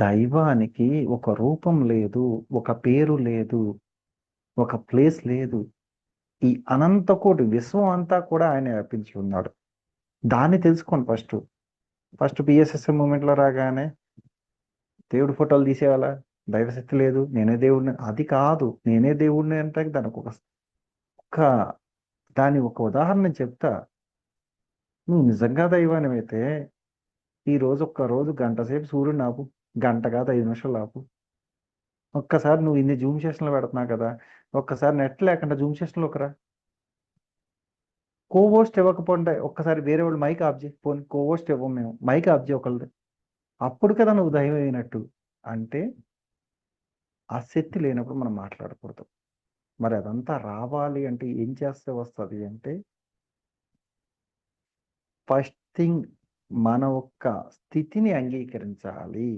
దైవానికి ఒక రూపం లేదు. ఒక పేరు లేదు. ఒక ప్లేస్ లేదు. ఈ అనంతకోటి విశ్వం అంతా కూడా ఆయన వ్యాపించి ఉన్నాడు. దాన్ని తెలుసుకోండి ఫస్ట్ ఫస్ట్ పిఎస్ఎస్ఎం మూమెంట్లో రాగానే దేవుడి ఫోటోలు తీసేయాలా? దైవశక్తి లేదు. నేనే దేవుడిని అది కాదు. నేనే దేవుడిని అంటానికి దానికి ఒక దాని ఒక ఉదాహరణ చెప్తా. నువ్వు నిజంగా దైవానివైతే ఈరోజు ఒక్క రోజు గంట సేపు సూర్యుడిని ఆపు. గంట కాదు ఐదు నిమిషాలు ఆపు. ఒక్కసారి నువ్వు ఇన్ని జూమ్ సెషన్‌లు పెడుతున్నావు కదా! ఒక్కసారి నెట్ లేకుండా జూమ్ సెషన్‌లోకి రా. కోవోస్ట్ ఇవ్వకపోతే ఒక్కసారి వేరే వాళ్ళు మైక్ ఆఫ్ చేయి. పోనీ కోవోస్ట్ ఇవ్వం మేము. మైక్ ఆఫ్ చేయి ఒకళ్ళది. అప్పుడు కదా నువ్వు దైవం అయినట్టు. అంటే ఆ శక్తి లేనప్పుడు మనం మాట్లాడకూడదు. మరి అదంతా రావాలి అంటే ఏం చేస్తే వస్తుంది అంటే ఫస్ట్ థింగ్ మన ఒక్క స్థితిని అంగీకరించాలి.